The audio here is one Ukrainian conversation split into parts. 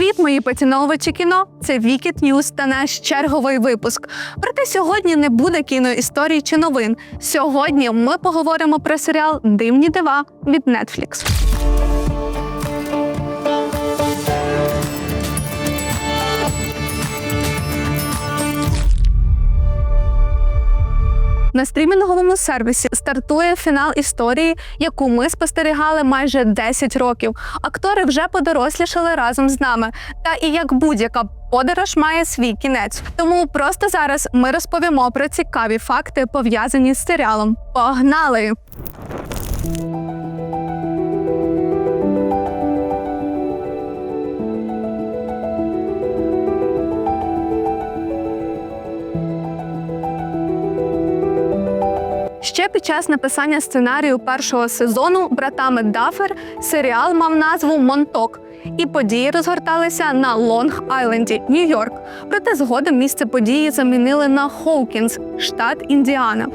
Привіт, мої поціновувачі кіно! Це Вікіт Ньюз та наш черговий випуск. Проте сьогодні не буде кіноісторій чи новин. Сьогодні ми поговоримо про серіал Дивні дива від Netflix. На стрімінговому сервісі стартує фінал історії, яку ми спостерігали майже 10 років. Актори вже подорослішали разом з нами. Та і як будь-яка подорож має свій кінець. Тому просто зараз ми розповімо про цікаві факти, пов'язані з серіалом. Погнали! Ще під час написання сценарію першого сезону братами Дафер серіал мав назву Монток, і події розгорталися на Лонг Айленді, Нью-Йорк. Проте згодом місце події замінили на Хоукінс, штат Індіана.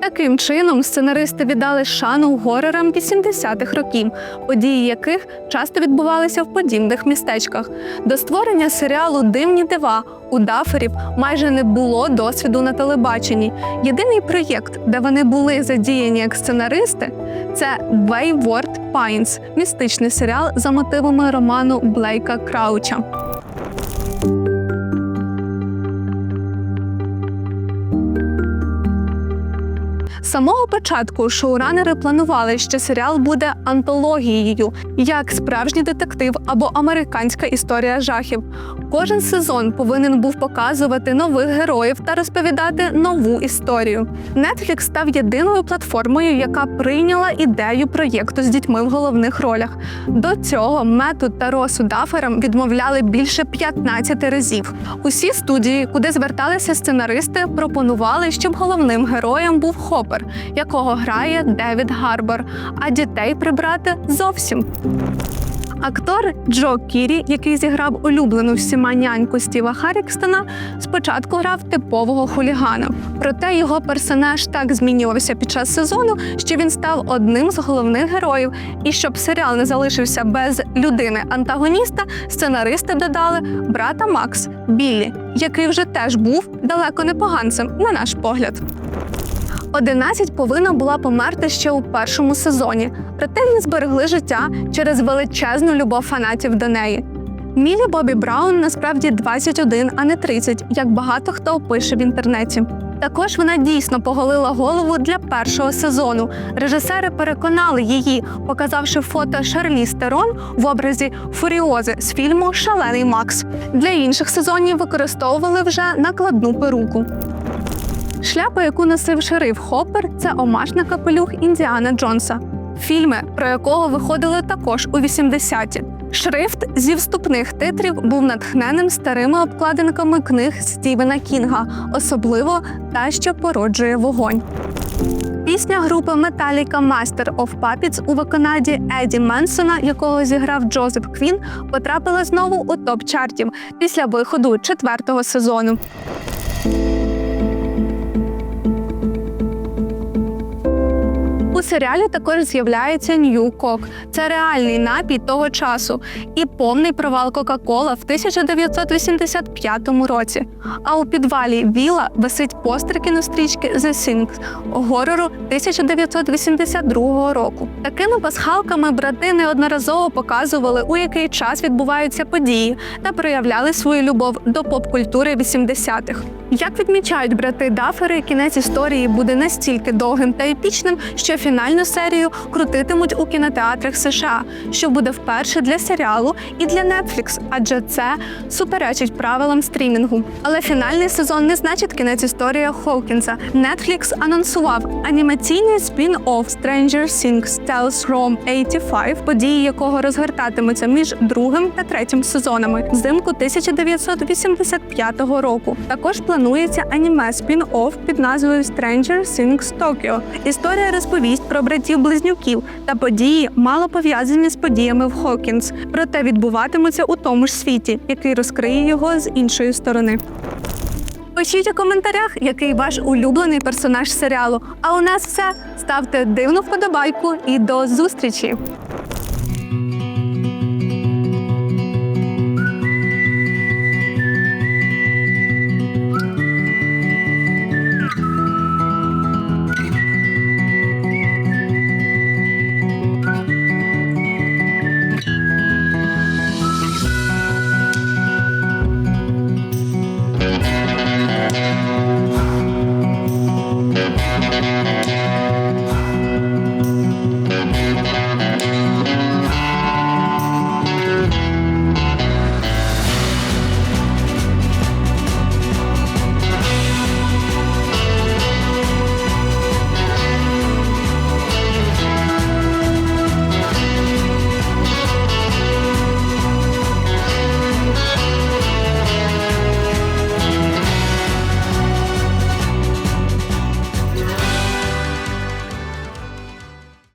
Таким чином сценаристи віддали шану горерам 80-х років, події яких часто відбувалися в подібних містечках. До створення серіалу Дивні дива у Даферів майже не було досвіду на телебаченні. Єдиний проєкт, де вони були задіяні як сценаристи, це Wayward Pines – містичний серіал за мотивами роману Блейка Крауча. З самого початку шоуранери планували, що серіал буде антологією, як справжній детектив або американська історія жахів. Кожен сезон повинен був показувати нових героїв та розповідати нову історію. Netflix став єдиною платформою, яка прийняла ідею проєкту з дітьми в головних ролях. До цього Мету та Росу Даферам відмовляли більше 15 разів. Усі студії, куди зверталися сценаристи, пропонували, щоб головним героєм був Хопер, якого грає Девід Гарбор, а дітей прибрати зовсім. Актор Джо Кірі, який зіграв улюблену всіма няньку Стіва Харрікстона, спочатку грав типового хулігана. Проте його персонаж так змінювався під час сезону, що він став одним з головних героїв. І щоб серіал не залишився без людини-антагоніста, сценаристи додали брата Макс Біллі, який вже теж був далеко не поганцем, на наш погляд. 11 повинна була померти ще у першому сезоні, проте не зберегли життя через величезну любов фанатів до неї. Мілі Бобі Браун насправді 21, а не 30, як багато хто пише в інтернеті. Також вона дійсно поголила голову для першого сезону. Режисери переконали її, показавши фото Шарлі Стерон в образі Фуріози з фільму Шалений Макс. Для інших сезонів використовували вже накладну перуку. Шляпа, яку носив шериф Хоппер, це омаш на капелюх Індіана Джонса, фільми, про якого виходили також у 80-ті. Шрифт зі вступних титрів був натхненим старими обкладинками книг Стівена Кінга, особливо та, що породжує вогонь. Пісня групи Metallica Master of Puppets у виконанні Еді Менсона, якого зіграв Джозеф Квін, потрапила знову у топ чартів після виходу четвертого сезону. У серіалі також з'являється Нью Кок. Це реальний напій того часу і повний провал Кока-Кола в 1985 році. А у підвалі Віла висить постер кінострічки The Things горору 1982 року. Такими пасхалками брати неодноразово показували, у який час відбуваються події, та проявляли свою любов до поп-культури 80-х. Як відмічають брати Дафери, кінець історії буде настільки довгим та епічним, що фінальну серію крутитимуть у кінотеатрах США, що буде вперше для серіалу і для Netflix, адже це суперечить правилам стрімінгу. Але фінальний сезон не значить кінець історії Хоукінса. Netflix анонсував анімаційний спін-офф Stranger Things Tales from 85, події якого розгортатимуться між другим та третім сезонами взимку 1985 року. Також планується аніме спін-офф під назвою Stranger Things Tokyo. Історія розповість про братів-близнюків та події, мало пов'язані з подіями в Хокінс, проте відбуватимуться у тому ж світі, який розкриє його з іншої сторони. Пишіть у коментарях, який ваш улюблений персонаж серіалу. А у нас все. Ставте дивну вподобайку і до зустрічі! Música